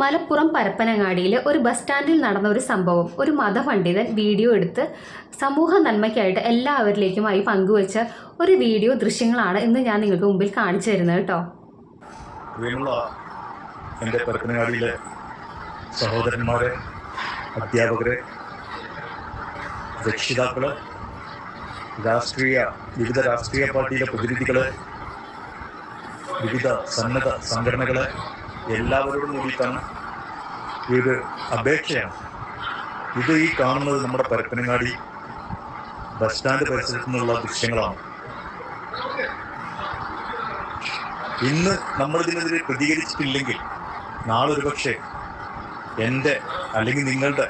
മലപ്പുറം പരപ്പനങ്ങാടിയിലെ ഒരു ബസ് സ്റ്റാൻഡിൽ നടന്ന ഒരു സംഭവം. ഒരു മതപണ്ഡിതൻ വീഡിയോ എടുത്ത് സമൂഹ നന്മയ്ക്കായിട്ട് എല്ലാവരിലേക്കുമായി പങ്കുവച്ച ഒരു വീഡിയോ ദൃശ്യങ്ങളാണ് ഇന്ന് ഞാൻ നിങ്ങൾക്ക് മുമ്പിൽ കാണിച്ചു തരുന്നത് കേട്ടോ. എന്റെ പരപ്പനങ്ങാടിയിലെ സഹോദരന്മാരെ അധ്യാപകരെ രക്ഷിതാക്കൾ രാഷ്ട്രീയ വിവിധ രാഷ്ട്രീയ പാർട്ടിയിലെ പ്രതിനിധികൾ വിവിധ സന്നദ്ധ സംഘടനകൾ എല്ലാവരോടും കൂടിയിട്ടാണ് ഇത് അപേക്ഷയാണ്. ഇത് ഈ കാണുന്നത് നമ്മുടെ പരപ്പനങ്ങാടി ബസ് സ്റ്റാൻഡ് പരിസരത്തു നിന്നുള്ള ദൃശ്യങ്ങളാണ്. ഇന്ന് നമ്മൾ ഇതിനെതിരെ പ്രതികരിച്ചിട്ടില്ലെങ്കിൽ നാളെ ഒരുപക്ഷെ എന്റെ അല്ലെങ്കിൽ നിങ്ങളുടെ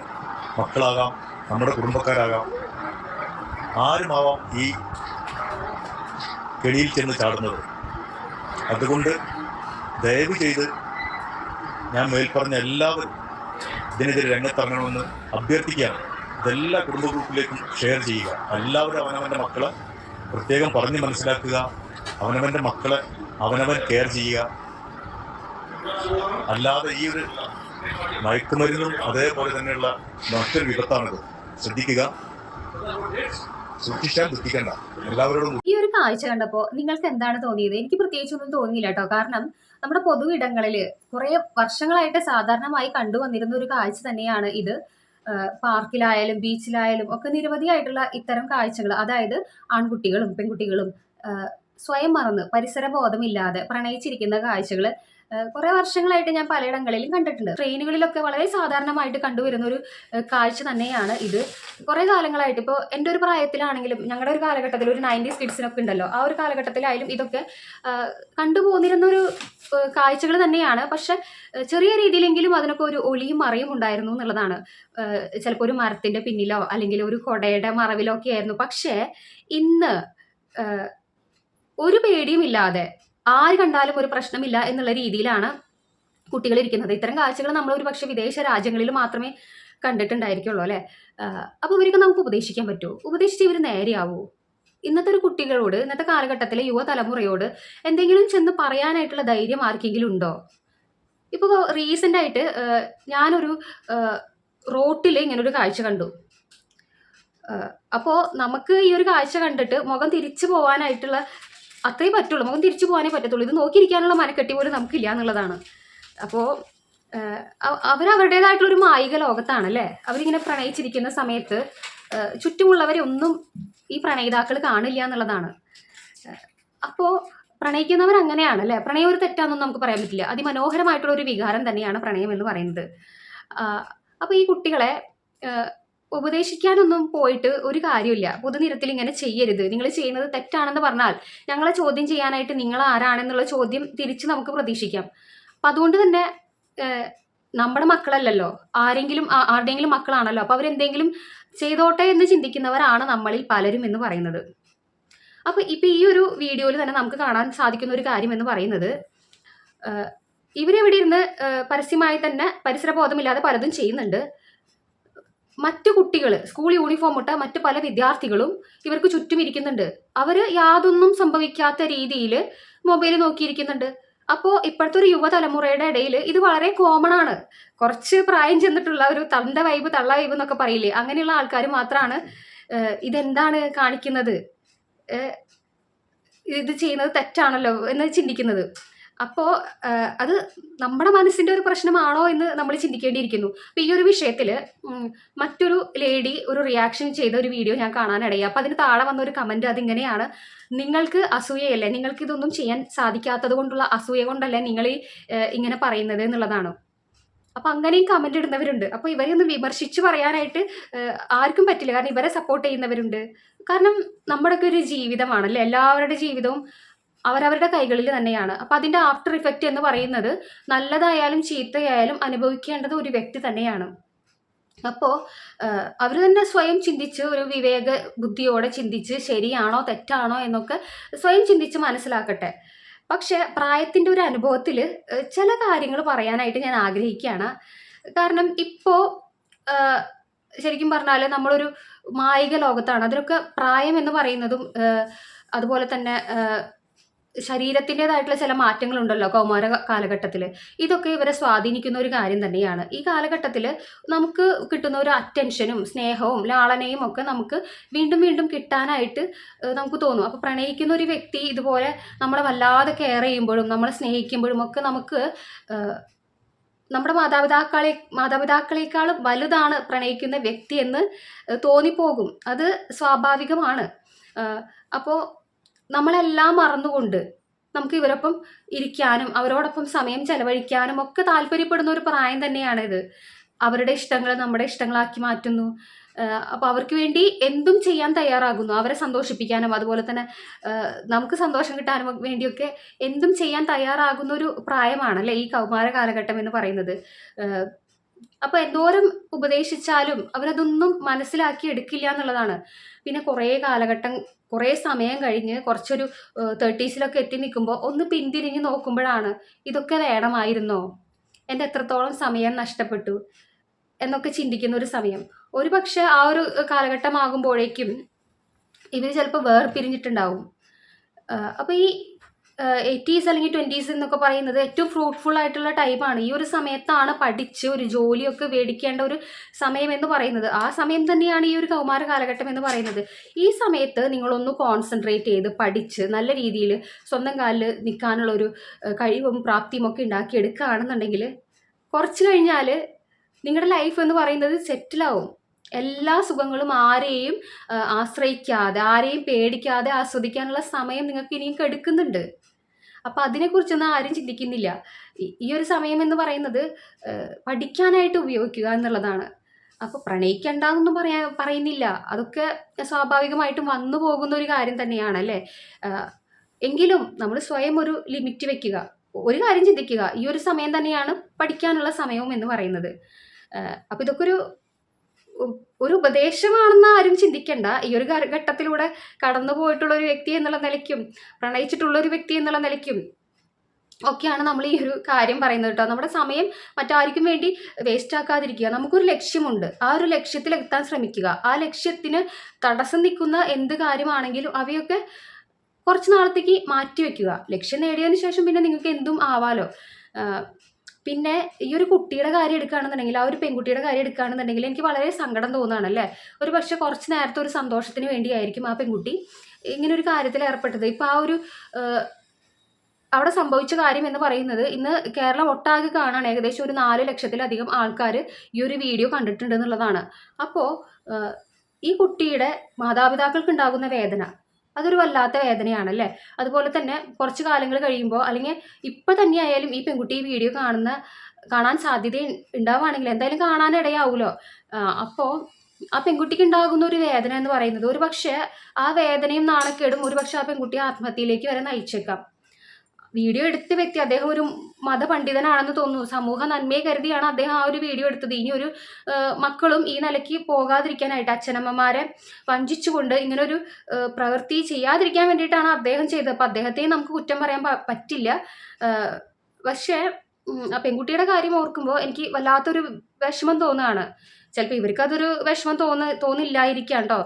മക്കളാകാം നമ്മുടെ കുടുംബക്കാരാകാം ആരുമാവാം ഈ കെണിയിൽ ചെന്ന് ചാടുന്നത്. അതുകൊണ്ട് ദയവ് ചെയ്ത് ഞാൻ മേൽപ്പറഞ്ഞ എല്ലാവരും ഇതിനെതിരെ രംഗത്തിറങ്ങണമെന്ന് അഭ്യർത്ഥിക്കുകയാണ്. ഇതെല്ലാ കുടുംബ ഗ്രൂപ്പിലേക്കും ഷെയർ ചെയ്യുക. എല്ലാവരും അവനവന്റെ മക്കളെ പ്രത്യേകം പറഞ്ഞ് മനസ്സിലാക്കുക. അവനവന്റെ മക്കളെ അവനവൻ കെയർ ചെയ്യുക. അല്ലാതെ ഈ ഒരു മയക്കുമരുന്നും അതേപോലെ തന്നെയുള്ള മറ്റൊരു വിപത്താണിത്. ശ്രദ്ധിക്കുക. എല്ലാവരോടും ഈ ഒരു കാഴ്ച കണ്ടപ്പോ നിങ്ങൾക്ക് എന്താണ് തോന്നിയത്? എനിക്ക് പ്രത്യേകിച്ചൊന്നും തോന്നിയില്ല കേട്ടോ. കാരണം നമ്മുടെ പൊതു ഇടങ്ങളിൽ കുറേ വർഷങ്ങളായിട്ട് സാധാരണമായി കണ്ടുവന്നിരുന്ന ഒരു കാഴ്ച തന്നെയാണ് ഇത്. പാർക്കിലായാലും ബീച്ചിലായാലും ഒക്കെ നിരവധിയായിട്ടുള്ള ഇത്തരം കാഴ്ചകൾ. അതായത് ആൺകുട്ടികളും പെൺകുട്ടികളും സ്വയം മറന്ന് പരിസര ബോധമില്ലാതെ പ്രണയിച്ചിരിക്കുന്ന കാഴ്ചകൾ കുറേ വർഷങ്ങളായിട്ട് ഞാൻ പലയിടങ്ങളിലും കണ്ടിട്ടുണ്ട്. ട്രെയിനുകളിലൊക്കെ വളരെ സാധാരണമായിട്ട് കണ്ടുവരുന്ന ഒരു കാഴ്ച തന്നെയാണ് ഇത്. കുറേ കാലങ്ങളായിട്ട് ഇപ്പോൾ എന്റെ ഒരു പ്രായത്തിലാണെങ്കിലും ഞങ്ങളുടെ ഒരു കാലഘട്ടത്തിൽ ഒരു നയന്റീസ് കിഡ്സിനൊക്കെ ഉണ്ടല്ലോ ആ ഒരു കാലഘട്ടത്തിലായാലും ഇതൊക്കെ കണ്ടുപോന്നിരുന്ന ഒരു കാഴ്ചകൾ തന്നെയാണ്. പക്ഷെ ചെറിയ രീതിയിലെങ്കിലും അതിനൊക്കെ ഒരു ഒളിയും മറിയും ഉണ്ടായിരുന്നു എന്നുള്ളതാണ്. ചിലപ്പോൾ ഒരു മരത്തിന്റെ പിന്നിലോ അല്ലെങ്കിൽ ഒരു കൊടയുടെ മറവിലോ ഒക്കെ ആയിരുന്നു. പക്ഷേ ഇന്ന് ഒരു പേടിയും ഇല്ലാതെ ആര് കണ്ടാലും ഒരു പ്രശ്നമില്ല എന്നുള്ള രീതിയിലാണ് കുട്ടികൾ ഇരിക്കുന്നത്. ഇത്തരം കാഴ്ചകൾ നമ്മൾ ഒരു പക്ഷേ വിദേശ രാജ്യങ്ങളിൽ മാത്രമേ കണ്ടിട്ടുണ്ടായിരിക്കുള്ളൂ അല്ലേ? അപ്പോൾ ഇവരൊക്കെ നമുക്ക് ഉപദേശിക്കാൻ പറ്റുമോ? ഉപദേശിച്ച് ഇവർ നേരെയാവോ? ഇന്നത്തെ ഒരു കുട്ടികളോട് ഇന്നത്തെ കാലഘട്ടത്തിലെ യുവതലമുറയോട് എന്തെങ്കിലും ചെന്ന് പറയാനായിട്ടുള്ള ധൈര്യം ആർക്കെങ്കിലും ഉണ്ടോ? ഇപ്പോൾ റീസെന്റ് ആയിട്ട് ഞാനൊരു റോട്ടിൽ ഒരു കാഴ്ച കണ്ടു. അപ്പോൾ നമുക്ക് ഈ ഒരു കാഴ്ച കണ്ടിട്ട് മുഖം തിരിച്ചു പോകാനായിട്ടുള്ള അത്രേ പറ്റുള്ളൂ. നമുക്ക് തിരിച്ചു പോകാനേ പറ്റത്തുള്ളൂ. ഇത് നോക്കിയിരിക്കാനുള്ള മനക്കെട്ടി പോലും നമുക്കില്ല എന്നുള്ളതാണ്. അപ്പോൾ അവരവരുടേതായിട്ടുള്ള ഒരു മായിക ലോകത്താണ് അല്ലേ അവരിങ്ങനെ പ്രണയിച്ചിരിക്കുന്ന സമയത്ത് ചുറ്റുമുള്ളവരെ ഒന്നും ഈ പ്രണയിതാക്കൾ കാണില്ല എന്നുള്ളതാണ്. അപ്പോൾ പ്രണയിക്കുന്നവർ അങ്ങനെയാണ് അല്ലേ പ്രണയം ഒരു തെറ്റാണെന്നും നമുക്ക് പറയാൻ പറ്റില്ല. അതിമനോഹരമായിട്ടുള്ള ഒരു വികാരം തന്നെയാണ് പ്രണയം എന്ന് പറയുന്നത്. അപ്പോൾ ഈ കുട്ടികളെ ഉപദേശിക്കാനൊന്നും പോയിട്ട് ഒരു കാര്യമില്ല. പൊതുനിരത്തിൽ ഇങ്ങനെ ചെയ്യരുത്. നിങ്ങൾ ചെയ്യുന്നത് തെറ്റാണെന്ന് പറഞ്ഞാൽ ഞങ്ങളെ ചോദ്യം ചെയ്യാനായിട്ട് നിങ്ങൾ ആരാണെന്നുള്ള ചോദ്യം തിരിച്ച് നമുക്ക് പ്രതീക്ഷിക്കാം. അപ്പം അതുകൊണ്ട് തന്നെ നമ്മുടെ മക്കളല്ലല്ലോ. ആരെങ്കിലും ആരുടെയെങ്കിലും മക്കളാണല്ലോ. അപ്പോൾ അവരെന്തെങ്കിലും ചെയ്തോട്ടെ എന്ന് ചിന്തിക്കുന്നവരാണ് നമ്മളിൽ പലരും എന്ന് പറയുന്നത്. അപ്പോൾ ഇപ്പോൾ ഈ ഒരു വീഡിയോയിൽ തന്നെ നമുക്ക് കാണാൻ സാധിക്കുന്ന ഒരു കാര്യം എന്ന് പറയുന്നത് ഇവരെവിടെ ഇരുന്ന് പരസ്യമായി തന്നെ പരിസരബോധമില്ലാതെ പലതും ചെയ്യുന്നുണ്ട്. മറ്റു കുട്ടികൾ സ്കൂൾ യൂണിഫോം ഇട്ട മറ്റു പല വിദ്യാർത്ഥികളും ഇവർക്ക് ചുറ്റും ഇരിക്കുന്നുണ്ട്. അവർ യാതൊന്നും സംഭവിക്കാത്ത രീതിയിൽ മൊബൈൽ നോക്കിയിരിക്കുന്നുണ്ട്. അപ്പോൾ ഇപ്പോഴത്തെ ഒരു യുവതലമുറയുടെ ഇടയിൽ ഇത് വളരെ കോമൺ ആണ്. കുറച്ച് പ്രായം ചെന്നിട്ടുള്ള ഒരു തണ്ട വൈബ് തള്ള വൈബ് എന്നൊക്കെ പറയില്ലേ? അങ്ങനെയുള്ള ആൾക്കാർ മാത്രമാണ് ഇതെന്താണ് കാണിക്കുന്നത്? ഇത് ചെയ്യുന്നത് തെറ്റാണല്ലോ എന്ന് ചിന്തിക്കുന്നത്. അപ്പോൾ അത് നമ്മുടെ മനസ്സിന്റെ ഒരു പ്രശ്നമാണോ എന്ന് നമ്മൾ ചിന്തിക്കേണ്ടിയിരിക്കുന്നു. അപ്പോൾ ഈ ഒരു വിഷയത്തിൽ മറ്റൊരു ലേഡി ഒരു റിയാക്ഷൻ ചെയ്ത ഒരു വീഡിയോ ഞാൻ കാണാനിടയായി. അപ്പോൾ അതിന് താഴെ വന്ന ഒരു കമന്റ് അതിങ്ങനെയാണ്. നിങ്ങൾക്ക് അസൂയയല്ലേ? നിങ്ങൾക്ക് ഇതൊന്നും ചെയ്യാൻ സാധിക്കാത്തത് കൊണ്ടുള്ള അസൂയ കൊണ്ടല്ലേ നിങ്ങൾ ഈ ഇങ്ങനെ പറയുന്നത്? എന്നുള്ളതാണ്. അപ്പോൾ അങ്ങനെയും കമന്റ് ഇടുന്നവരുണ്ട്. അപ്പോൾ ഇവരെ ഒന്ന് വിമർശിച്ച് പറയാനായിട്ട് ആർക്കും പറ്റില്ല. കാരണം ഇവരെ സപ്പോർട്ട് ചെയ്യുന്നവരുണ്ട്. കാരണം നമ്മുടെയൊക്കെ ഒരു ജീവിതമാണല്ലേ? എല്ലാവരുടെ ജീവിതവും അവരവരുടെ കൈകളിൽ തന്നെയാണ്. അപ്പം അതിന്റെ ആഫ്റ്റർ ഇഫക്റ്റ് എന്ന് പറയുന്നത് നല്ലതായാലും ചീത്തയായാലും അനുഭവിക്കേണ്ടത് ഒരു വ്യക്തി തന്നെയാണ്. അപ്പോൾ അവർ തന്നെ സ്വയം ചിന്തിച്ച് ഒരു വിവേക ബുദ്ധിയോടെ ചിന്തിച്ച് ശരിയാണോ തെറ്റാണോ എന്നൊക്കെ സ്വയം ചിന്തിച്ച് മനസ്സിലാക്കട്ടെ. പക്ഷേ പ്രായത്തിന്റെ ഒരു അനുഭവത്തിൽ ചില കാര്യങ്ങൾ പറയാനായിട്ട് ഞാൻ ആഗ്രഹിക്കുകയാണ്. കാരണം ഇപ്പോൾ ശരിക്കും പറഞ്ഞാൽ നമ്മളൊരു മായിക ലോകത്താണ്. അതിലൊക്കെ പ്രായം എന്ന് പറയുന്നതും അതുപോലെ തന്നെ ശരീരത്തിന്റെതായിട്ടുള്ള ചില മാറ്റങ്ങളുണ്ടല്ലോ കൗമാര കാലഘട്ടത്തിൽ ഇതൊക്കെ ഇവരെ സ്വാധീനിക്കുന്ന ഒരു കാര്യം തന്നെയാണ്. ഈ കാലഘട്ടത്തിൽ നമുക്ക് കിട്ടുന്ന ഒരു അറ്റൻഷനും സ്നേഹവും ലാളനയും ഒക്കെ നമുക്ക് വീണ്ടും വീണ്ടും കിട്ടാനായിട്ട് നമുക്ക് തോന്നും. അപ്പോൾ പ്രണയിക്കുന്ന ഒരു വ്യക്തി ഇതുപോലെ നമ്മളെ വല്ലാതെ കെയർ ചെയ്യുമ്പോഴും നമ്മളെ സ്നേഹിക്കുമ്പോഴും ഒക്കെ നമുക്ക് നമ്മുടെ മാതാപിതാക്കളെ മാതാപിതാക്കളെക്കാളും വലുതാണ് പ്രണയിക്കുന്ന വ്യക്തി എന്ന് തോന്നിപ്പോകും. അത് സ്വാഭാവികമാണ്. അപ്പോൾ നമ്മളെല്ലാം മറന്നുകൊണ്ട് നമുക്ക് ഇവരൊപ്പം ഇരിക്കാനും അവരോടൊപ്പം സമയം ചെലവഴിക്കാനും ഒക്കെ താല്പര്യപ്പെടുന്ന ഒരു പ്രായം തന്നെയാണ് ഇത്. അവരുടെ ഇഷ്ടങ്ങൾ നമ്മുടെ ഇഷ്ടങ്ങളാക്കി മാറ്റുന്നു. അപ്പോൾ അവർക്ക് വേണ്ടി എന്തും ചെയ്യാൻ തയ്യാറാകുന്നു. അവരെ സന്തോഷിപ്പിക്കാനും അതുപോലെ തന്നെ നമുക്ക് സന്തോഷം കിട്ടാനും വേണ്ടിയൊക്കെ എന്തും ചെയ്യാൻ തയ്യാറാകുന്ന ഒരു പ്രായമാണ് പ്രായമാണല്ലേ ഈ കൗമാര കാലഘട്ടം എന്ന് പറയുന്നത്. അപ്പൊ എന്തോരം ഉപദേശിച്ചാലും അവരതൊന്നും മനസ്സിലാക്കി എടുക്കില്ല എന്നുള്ളതാണ്. പിന്നെ കുറേ കാലഘട്ടം കുറേ സമയം കഴിഞ്ഞ് കുറച്ചൊരു തേർട്ടീസിലൊക്കെ എത്തി നിൽക്കുമ്പോൾ ഒന്ന് പിന്തിരിഞ്ഞ് നോക്കുമ്പോഴാണ് ഇതൊക്കെ വേണമായിരുന്നോ? എന്റെ എത്രത്തോളം സമയം നഷ്ടപ്പെട്ടു? എന്നൊക്കെ ചിന്തിക്കുന്ന ഒരു സമയം. ഒരു പക്ഷെ ആ ഒരു കാലഘട്ടമാകുമ്പോഴേക്കും ഇവർ ചിലപ്പോൾ വേർപിരിഞ്ഞിട്ടുണ്ടാവും. അപ്പോൾ ഈ എയ്റ്റീസ് അല്ലെങ്കിൽ ട്വന്റീസ് എന്നൊക്കെ പറയുന്നത് ഏറ്റവും ഫ്രൂട്ട്ഫുൾ ആയിട്ടുള്ള ടൈമാണ് ഈ ഒരു സമയത്താണ് പഠിച്ച് ഒരു ജോലിയൊക്കെ മേടിക്കേണ്ട ഒരു സമയം എന്ന് പറയുന്നത്. ആ സമയം തന്നെയാണ് ഈ ഒരു കൗമാര കാലഘട്ടം എന്ന് പറയുന്നത്. ഈ സമയത്ത് നിങ്ങളൊന്ന് കോൺസെൻട്രേറ്റ് ചെയ്ത് പഠിച്ച് നല്ല രീതിയിൽ സ്വന്തം കാലിൽ നിൽക്കാനുള്ള ഒരു കഴിവും പ്രാപ്തിയും ഒക്കെ ഉണ്ടാക്കിയെടുക്കുകയാണെന്നുണ്ടെങ്കിൽ കുറച്ച് കഴിഞ്ഞാൽ നിങ്ങളുടെ ലൈഫ് എന്ന് പറയുന്നത് സെറ്റിലാവും എല്ലാ സുഖങ്ങളും ആരെയും ആശ്രയിക്കാതെ ആരെയും പേടിക്കാതെ ആസ്വദിക്കാനുള്ള സമയം നിങ്ങൾക്ക് ഇനിയും കെടുക്കുന്നുണ്ട്. അപ്പം അതിനെക്കുറിച്ചൊന്നും ആരും ചിന്തിക്കുന്നില്ല. ഈ- ഒരു സമയം എന്ന് പറയുന്നത് പഠിക്കാനായിട്ട് ഉപയോഗിക്കുക എന്നുള്ളതാണ്. അപ്പോൾ പ്രണയിക്കണ്ടെന്നൊന്നും പറയാ പറയുന്നില്ല. അതൊക്കെ സ്വാഭാവികമായിട്ടും വന്നു പോകുന്ന ഒരു കാര്യം തന്നെയാണ് അല്ലേ? എങ്കിലും നമ്മൾ സ്വയം ഒരു ലിമിറ്റ് വെക്കുക. ഒരു കാര്യം ചിന്തിക്കുക. ഈ ഒരു സമയം തന്നെയാണ് പഠിക്കാനുള്ള സമയവും എന്ന് പറയുന്നത്. അപ്പോൾ ഇതൊക്കെ ഒരു ഒരു ഉപദേശമാണെന്ന് ആരും ചിന്തിക്കണ്ട. ഈ ഒരു ഘട്ടത്തിലൂടെ കടന്നു പോയിട്ടുള്ള ഒരു വ്യക്തി എന്നുള്ള നിലയ്ക്കും പ്രണയിച്ചിട്ടുള്ള ഒരു വ്യക്തി എന്നുള്ള നിലയ്ക്കും ഒക്കെയാണ് നമ്മൾ ഈ ഒരു കാര്യം പറയുന്നത് കേട്ടോ. നമ്മുടെ സമയം മറ്റാർക്കും വേണ്ടി വേസ്റ്റ് ആക്കാതിരിക്കുക. നമുക്കൊരു ലക്ഷ്യമുണ്ട്. ആ ഒരു ലക്ഷ്യത്തിൽ എത്താൻ ശ്രമിക്കുക. ആ ലക്ഷ്യത്തിന് തടസ്സം നിൽക്കുന്ന എന്ത് കാര്യമാണെങ്കിലും അവയൊക്കെ കുറച്ച് നാളത്തേക്ക് മാറ്റി വെക്കുക. ലക്ഷ്യം നേടിയതിന് ശേഷം പിന്നെ നിങ്ങൾക്ക് എന്തും ആവാലോ. പിന്നെ ഈ ഒരു കുട്ടിയുടെ കാര്യം എടുക്കുകയാണെന്നുണ്ടെങ്കിൽ ആ ഒരു പെൺകുട്ടിയുടെ കാര്യം എടുക്കുകയാണെന്നുണ്ടെങ്കിൽ എനിക്ക് വളരെ സങ്കടം തോന്നുകയാണ് അല്ലേ ഒരു പക്ഷെ കുറച്ച് നേരത്തെ ഒരു സന്തോഷത്തിന് വേണ്ടിയായിരിക്കും ആ പെൺകുട്ടി ഇങ്ങനെ ഒരു കാര്യത്തിൽ ഏർപ്പെട്ടത്. ഇപ്പം ആ ഒരു അവിടെ സംഭവിച്ച കാര്യം എന്ന് പറയുന്നത് ഇന്ന് കേരളം ഒട്ടാകെ കാണാൻ ഏകദേശം ഒരു നാല് ലക്ഷത്തിലധികം ആൾക്കാർ ഈ ഒരു വീഡിയോ കണ്ടിട്ടുണ്ട് എന്നുള്ളതാണ്. അപ്പോൾ ഈ കുട്ടിയുടെ മാതാപിതാക്കൾക്ക് ഉണ്ടാകുന്ന വേദന അതൊരു വല്ലാത്ത വേദനയാണ് അല്ലേ അതുപോലെ തന്നെ കുറച്ച് കാലങ്ങൾ കഴിയുമ്പോൾ അല്ലെങ്കിൽ ഇപ്പം തന്നെ ആയാലും ഈ പെൺകുട്ടി വീഡിയോ കാണുന്ന കാണാൻ സാധ്യത ഉണ്ടാവുകയാണെങ്കിൽ എന്തായാലും കാണാനിടയാവുമല്ലോ അപ്പോൾ ആ പെൺകുട്ടിക്ക് ഉണ്ടാകുന്ന ഒരു വേദന എന്ന് പറയുന്നത് ഒരു പക്ഷേ ആ വേദനയും നാണക്കേടും ഒരു പക്ഷേ ആ പെൺകുട്ടി ആത്മഹത്യയിലേക്ക് വരെ നയിച്ചേക്കാം. വീഡിയോ എടുത്ത വ്യക്തി അദ്ദേഹം ഒരു മതപണ്ഡിതനാണെന്ന് തോന്നുന്നു. സമൂഹ നന്മയെ കരുതിയാണ് അദ്ദേഹം ആ ഒരു വീഡിയോ എടുത്തത്. ഇനി ഒരു മക്കളും ഈ നിലയ്ക്ക് പോകാതിരിക്കാനായിട്ട് അച്ഛനമ്മമാരെ വഞ്ചിച്ചുകൊണ്ട് ഇങ്ങനൊരു ഒരു പ്രവൃത്തി ചെയ്യാതിരിക്കാൻ വേണ്ടിയിട്ടാണ് അദ്ദേഹം ചെയ്തത്. അപ്പം അദ്ദേഹത്തെ നമുക്ക് കുറ്റം പറയാൻ പറ്റില്ല. പക്ഷേ ആ പെൺകുട്ടിയുടെ കാര്യം ഓർക്കുമ്പോൾ എനിക്ക് വല്ലാത്തൊരു വിഷമം തോന്നുകയാണ്. ചിലപ്പോൾ ഇവർക്ക് അതൊരു വിഷമം തോന്ന തോന്നില്ലായിരിക്കാം കേട്ടോ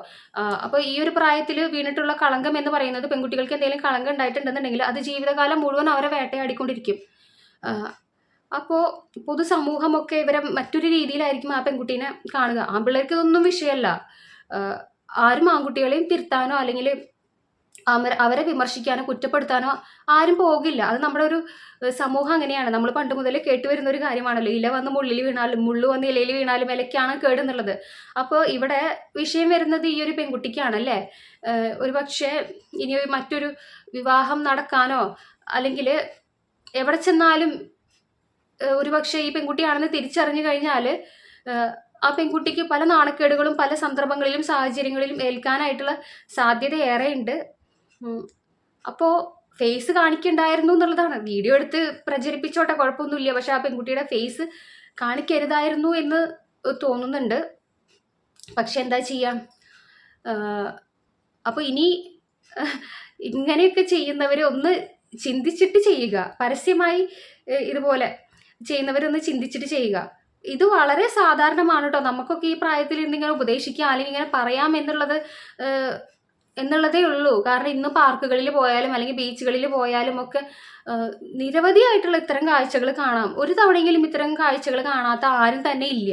അപ്പോൾ ഈ ഒരു പ്രായത്തിൽ വീണിട്ടുള്ള കളങ്കം എന്ന് പറയുന്നത് പെൺകുട്ടികൾക്ക് എന്തെങ്കിലും കളങ്കം ഉണ്ടായിട്ടുണ്ടെന്നുണ്ടെങ്കിൽ അത് ജീവിതകാലം മുഴുവൻ അവരെ വേട്ടയാടിക്കൊണ്ടിരിക്കും. അപ്പോൾ പൊതുസമൂഹമൊക്കെ ഇവരെ മറ്റൊരു രീതിയിലായിരിക്കും ആ പെൺകുട്ടീനെ കാണുക. ആൺപിള്ളേർക്ക് ഇതൊന്നും വിഷയമല്ല ആരും ആൺകുട്ടികളെയും തിരുത്താനോ അല്ലെങ്കിൽ അവരെ വിമർശിക്കാനോ കുറ്റപ്പെടുത്താനോ ആരും പോകില്ല. അത് നമ്മുടെ ഒരു സമൂഹം അങ്ങനെയാണ്. നമ്മൾ പണ്ട് മുതലേ കേട്ടുവരുന്ന ഒരു കാര്യമാണല്ലോ. ഇല വന്ന് മുള്ളിൽ വീണാലും മുള്ളു വന്ന് ഇലയിൽ വീണാലും ഇലയ്ക്കാണ് കേടുന്നുള്ളത്. അപ്പോൾ ഇവിടെ വിഷയം വരുന്നത് ഈ ഒരു പെൺകുട്ടിക്കാണല്ലേ? ഒരു പക്ഷേ ഇനി മറ്റൊരു വിവാഹം നടക്കാനോ അല്ലെങ്കിൽ എവിടെ ചെന്നാലും ഒരു പക്ഷേ ഈ പെൺകുട്ടിയാണെന്ന് തിരിച്ചറിഞ്ഞു കഴിഞ്ഞാൽ ആ പെൺകുട്ടിക്ക് പല നാണക്കേടുകളും പല സന്ദർഭങ്ങളിലും സാഹചര്യങ്ങളിലും ഏൽക്കാനായിട്ടുള്ള സാധ്യത ഏറെയുണ്ട്. അപ്പോൾ ഫേസ് കാണിക്കണ്ടായിരുന്നു എന്നുള്ളതാണ്. വീഡിയോ എടുത്ത് പ്രചരിപ്പിച്ചോട്ടെ കുഴപ്പമൊന്നുമില്ല. പക്ഷെ ആ പെൺകുട്ടിയുടെ ഫേസ് കാണിക്കരുതായിരുന്നു എന്ന് തോന്നുന്നുണ്ട്. പക്ഷെ എന്താ ചെയ്യാം? അപ്പോൾ ഇനി ഇങ്ങനെയൊക്കെ ചെയ്യുന്നവർ ഒന്ന് ചിന്തിച്ചിട്ട് ചെയ്യുക. പരസ്യമായി ഇതുപോലെ ചെയ്യുന്നവരൊന്ന് ചിന്തിച്ചിട്ട് ചെയ്യുക. ഇത് വളരെ സാധാരണമാണ് കേട്ടോ. നമുക്കൊക്കെ ഈ പ്രായത്തിൽ ഇന്നിങ്ങനെ ഉപദേശിക്കാം അല്ലെങ്കിൽ ഇങ്ങനെ പറയാം എന്നുള്ളത് എന്നുള്ളതേ ഉള്ളൂ. കാരണം ഇന്ന് പാർക്കുകളിൽ പോയാലും അല്ലെങ്കിൽ ബീച്ചുകളിൽ പോയാലും ഒക്കെ നിരവധിയായിട്ടുള്ള ഇത്തരം കാഴ്ചകൾ കാണാം. ഒരു തവണയെങ്കിലും ഇത്തരം കാഴ്ചകൾ കാണാത്ത ആരും തന്നെ ഇല്ല.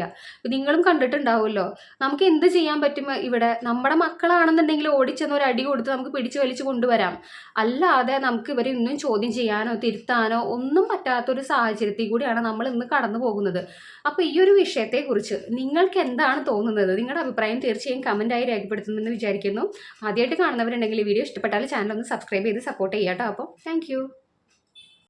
നിങ്ങളും കണ്ടിട്ടുണ്ടാവുമല്ലോ. നമുക്ക് എന്ത് ചെയ്യാൻ പറ്റും ഇവിടെ? നമ്മുടെ മക്കളാണെന്നുണ്ടെങ്കിൽ ഓടിച്ചെന്ന് ഒരു അടി കൊടുത്ത് നമുക്ക് പിടിച്ചു വലിച്ചു കൊണ്ടുവരാം. അല്ലാതെ നമുക്ക് ഇവരെ ഒന്നും ചോദ്യം ചെയ്യാനോ തിരുത്താനോ ഒന്നും പറ്റാത്തൊരു സാഹചര്യത്തിൽ കൂടിയാണ് നമ്മൾ ഇന്ന് കടന്നു പോകുന്നത്. അപ്പോൾ ഈ ഒരു വിഷയത്തെക്കുറിച്ച് നിങ്ങൾക്ക് എന്താണ് തോന്നുന്നത്? നിങ്ങളുടെ അഭിപ്രായം തീർച്ചയായും കമന്റായി രേഖപ്പെടുത്തുമെന്ന് വിചാരിക്കുന്നു. ആദ്യമായിട്ട് കാണുന്നവരുണ്ടെങ്കിൽ വീഡിയോ ഇഷ്ടപ്പെട്ടാൽ ചാനൽ ഒന്ന് സബ്സ്ക്രൈബ് ചെയ്ത് സപ്പോർട്ട് ചെയ്യാം കേട്ടോ അപ്പോൾ താങ്ക്